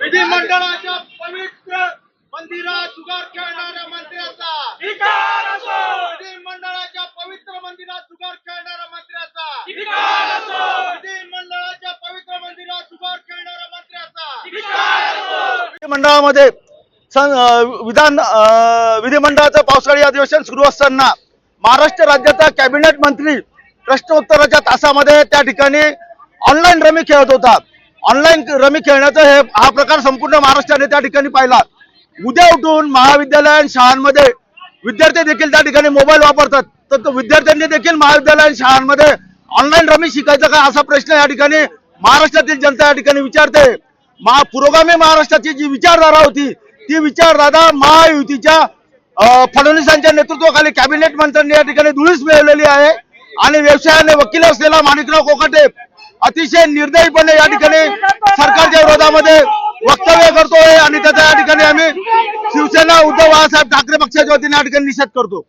विधिमंडळाच्या पवित्र मंदिरात जुगार खेळणाऱ्या मंत्र्याचा. विधिमंडळाच्या पवित्र मंदिरात जुगार खेळणाऱ्या मंत्र्याचा. विधिमंडळाच्या पवित्र मंदिरात जुगार खेळणाऱ्या मंत्र्याचा. विधिमंडळामध्ये विधान विधिमंडळाचं पावसाळी अधिवेशन सुरू असताना महाराष्ट्र राज्याचा कॅबिनेट मंत्री प्रश्नोत्तराच्या तासामध्ये त्या ठिकाणी ऑनलाईन रमी खेळत होता ऑनलाईन रमी खेळण्याचा हे हा प्रकार संपूर्ण महाराष्ट्राने त्या ठिकाणी पाहिला. उद्या उठून महाविद्यालय शाळांमध्ये विद्यार्थी देखील त्या ठिकाणी मोबाईल वापरतात. तर विद्यार्थ्यांनी देखील महाविद्यालय शाळांमध्ये ऑनलाईन रमी शिकायचा का असा प्रश्न या ठिकाणी महाराष्ट्रातील जनता या ठिकाणी विचारते. महा पुरोगामी महाराष्ट्राची जी विचारधारा होती ती विचारधारा महायुतीच्या फडणवीसांच्या नेतृत्वाखाली कॅबिनेट मंत्र्यांनी या ठिकाणी धुळीस मिळवलेली आहे. आणि व्यवसायाने वकील असलेला माणिकराव कोकाटे अतिशय निर्दयीपणे या ठिकाणी सरकारच्या विरोधामध्ये वक्तव्य करतोय आणि त्याचा या ठिकाणी आम्ही शिवसेना उद्धव बाळासाहेब ठाकरे पक्षाच्या वतीने या ठिकाणी निषेध करतो.